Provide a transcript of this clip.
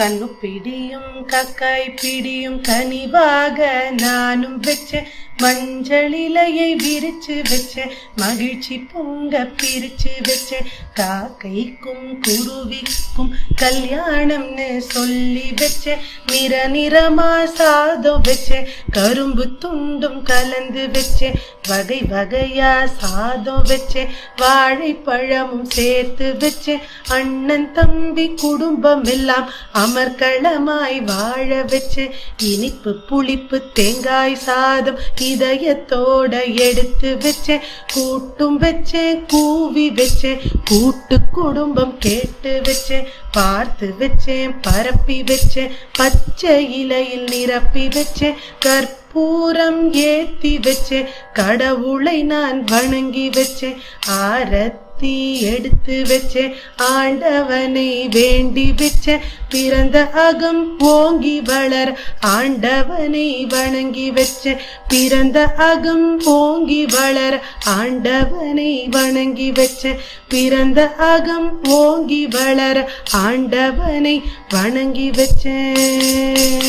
കണ്ണുപിടിയും കക്കായി പിടിയും കനിവാക നാനും വെച്ച് மஞ்சள் இலையை விரிச்சு வச்ச மகிழ்ச்சி பொங்க பிரிச்சு வச்ச காக்கைக்கும் குருவிக்கும் கல்யாணம்னு சொல்லி வச்ச நிற நிறமா சாதம் வச்ச கரும்பு துண்டும் கலந்து வச்ச வகை வகையா சாதம் வச்ச வாழைப்பழமும் சேர்த்து வச்ச அண்ணன் தம்பி குடும்பம் எல்லாம் அமர்களமாய் வாழ வச்ச இனிப்பு புளிப்பு தேங்காய் சாதம் இதயத்தோட எடுத்து வச்சேன் கூட்டும் வச்சேன் கூவி வச்சேன் கூட்டு குடும்பம் கேட்டு வச்சேன் பார்த்து வச்சேன் பரப்பி வச்சேன் பச்சை இலையில் நிரப்பி வச்சேன் கற்பூரம் ஏத்தி வச்சேன் கடவுளை நான் வணங்கி வச்சேன் ஆரத்தி எடுத்து வச்ச ஆண்டவனை வேண்டி வச்ச. பிறந்த அகம் ஓங்கி வளர் ஆண்டவனை வணங்கி வச்ச. பிறந்த அகம் ஓங்கி வளர் ஆண்டவனை வணங்கி வச்ச. பிறந்த அகம் ஓங்கி வளர் ஆண்டவனை வணங்கி வச்சேன்